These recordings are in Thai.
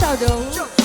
ชาว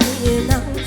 ขอบ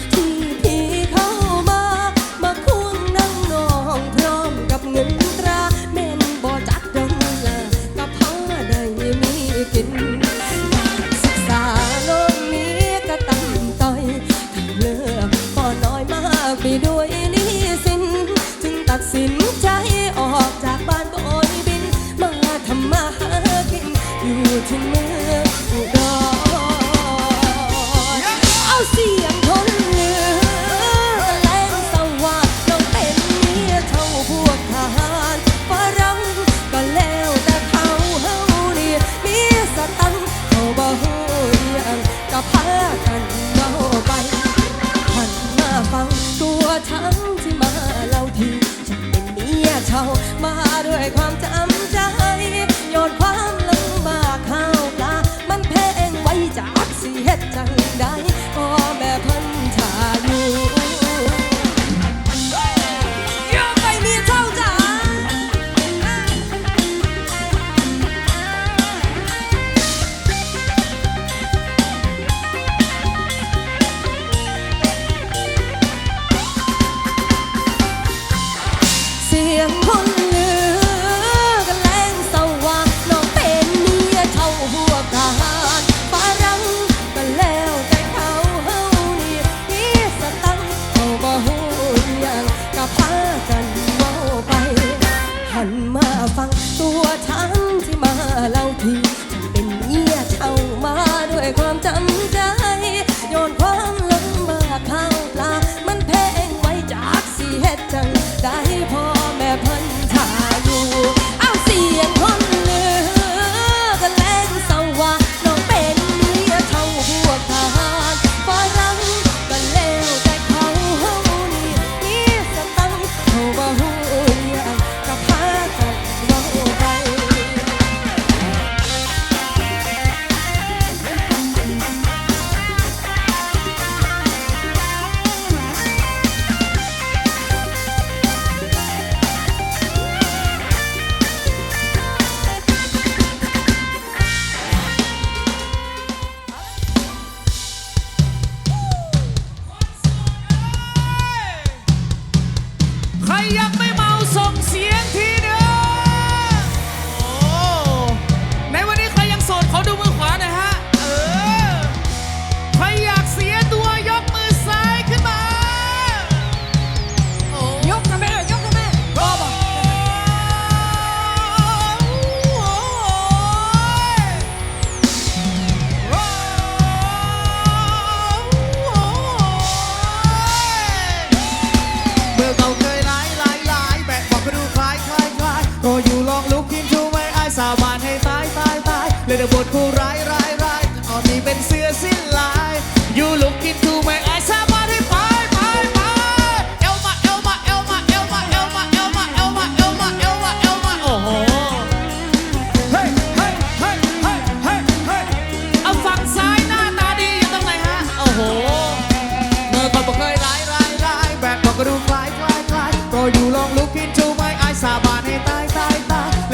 Yeah.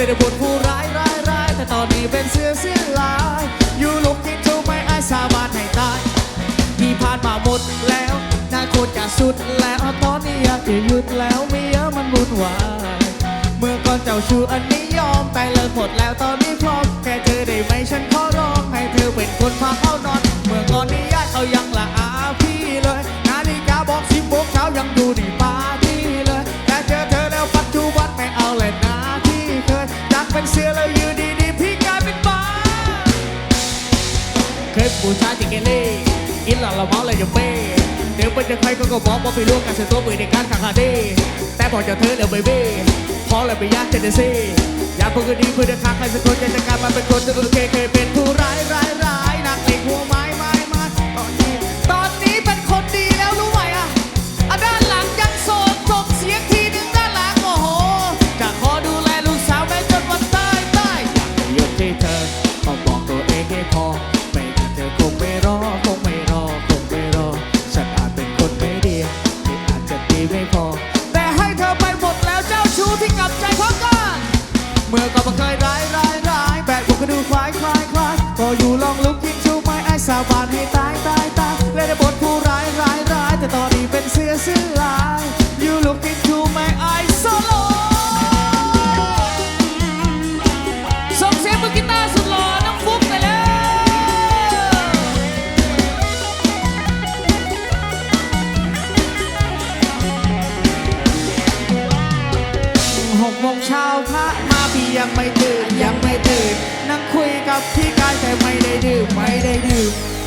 ได้บทผู้ร้ายร้ายร้ายแต่ตอนนี้เป็นเสื้อเสื้อลาย อยู่ลงที่เธอไม่อาสาบานให้ตายพี่ผ่านมาหมดแล้วน่าโคตรจะสุดแล้วตอนนี้อยากจะหยุดแล้วเมียมันวุ่นวายเมื่อก่อนเจ้าชู้อันนี้ยอมไปเลิกหมดแล้วตอนนี้พร้อมแค่เธอได้ไหมฉันขอร้องให้เธอเป็นคนพาเข้านอน เมื่อก่อนนี้ยากเขายัง ให้ก็ก็บอกว่าไปร่วมกันเสียตัวมือในการขังคาดีแต่บอกจะเธอเดี๋ยวเบบี้พอแล้วไปยากเจนเดซี่อยากพูดกัดีเพื่อจะค้ใครสักคนจะจัดการมาเป็นคนจะตัวเคเคเป็นผู้ร้ายร้ายร้ายนักเลงหัวไม้ไม้ม้ตอนนี้ตอนนี้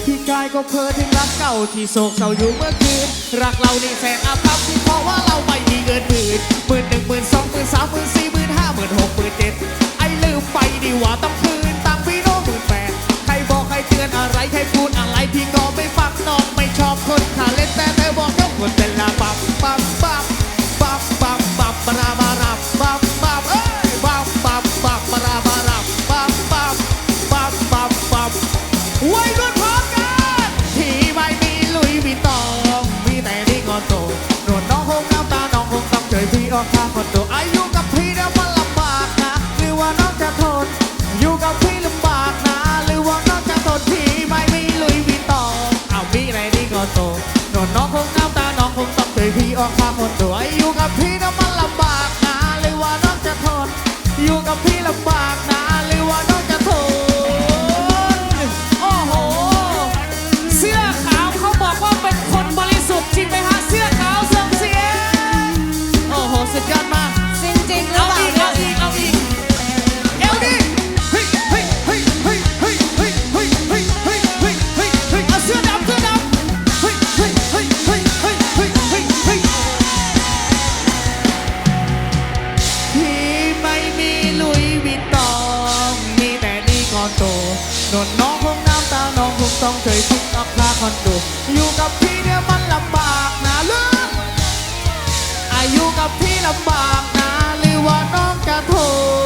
ที่กายก็เพลินถึงรักเก่าที่โศกเศร้าอยู่เมื่อคืน รักเรานี่แสนอาภัพที่เพราะว่าเราไม่มีเงินหมื่นหมื่นหนึ่งหมื่นสองหมื่นสามหมื่นสี่หมื่นห้าหมื่นหกหมื่นเจ็ดไอ้ลืมไปดีว่าต้องคืนตังพี่น้องหมื่นแปดใครบอกใครเตือนอะไรใครพูดอะไรพี่ก็ไม่ฟังน้องไม่ชอบคนขาเล่นแต่แต่บอกต้องคนแต่ ก็ฆ่ามคนรวยอยู่กับพี่นะมันลำบากนะเลยว่าน้องจะทนอยู่กับพี่ลำบากนะ นวลน้องคงน้ำตา น้องคงต้องเคยคิดกับพาคอนโดอยู่กับพี่เนี่ยมันลำบากนะลือกอายุกับพี่ลำบากนะหรือว่าน้องจะทน